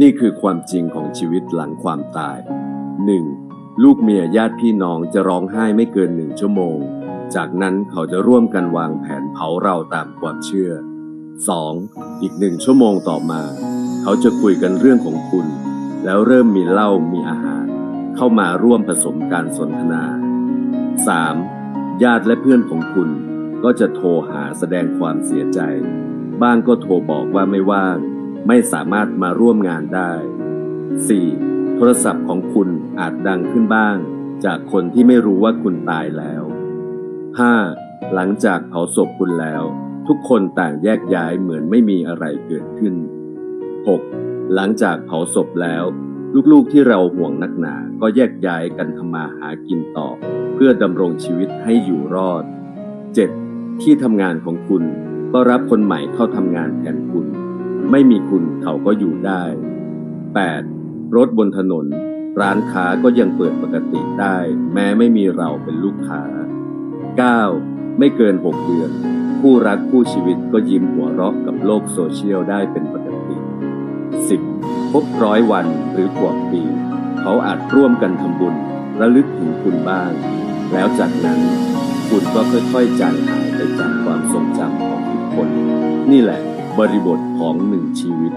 นี่คือความจริงของชีวิตหลังความตาย 1. ลูกเมียญาติพี่น้องจะร้องไห้ไม่เกินหนึ่งชั่วโมง จากนั้นเขาจะร่วมกันวางแผนเผาเราตามความเชื่อ 2. อีกหนึ่งชั่วโมงต่อมา เขาจะคุยกันเรื่องของคุณ แล้วเริ่มมีเหล้ามีอาหาร เข้ามาร่วมผสมการสนทนา 3. ญาติและเพื่อนของคุณก็จะโทรหาแสดงความเสียใจ บ้างก็โทรบอกว่าไม่ว่าง ไม่สามารถมาร่วมงานได้ 4. โทรศัพท์ของคุณอาจดังขึ้นบ้าง จากคนที่ไม่รู้ว่าคุณตายแล้ว 5. หลังจากเผาศพคุณแล้ว ทุกคนต่างแยกย้ายเหมือนไม่มีอะไรเกิดขึ้น 6. หลังจากเผาศพแล้ว ลูกๆที่เราห่วงนักหนาก็แยกย้ายกันทำมาหากินต่อ เพื่อดำรงชีวิตให้อยู่รอด 7. ที่ทำงานของคุณก็รับคนใหม่เข้าทำงานแทนคุณ ไม่มีคุณเขาก็อยู่ได้ 8. รถบนถนน ร้านค้าก็ยังเปิดปกติได้ แม้ไม่มีเราเป็นลูกค้า 9. ไม่เกิน 6 เดือนผู้รักคู่ชีวิตก็ยิ้มหัวเราะกับโลกโซเชียลได้เป็นปกติ 10. ครบร้อยวันหรือกว่าปี เขาอาจร่วมกันทำบุญระลึกถึงคุณบ้าง แล้วจากนั้นคุณก็ค่อยๆจางหายไปจากความทรงจำของทุกคน นี่แหละ บริบทของหนึ่งชีวิต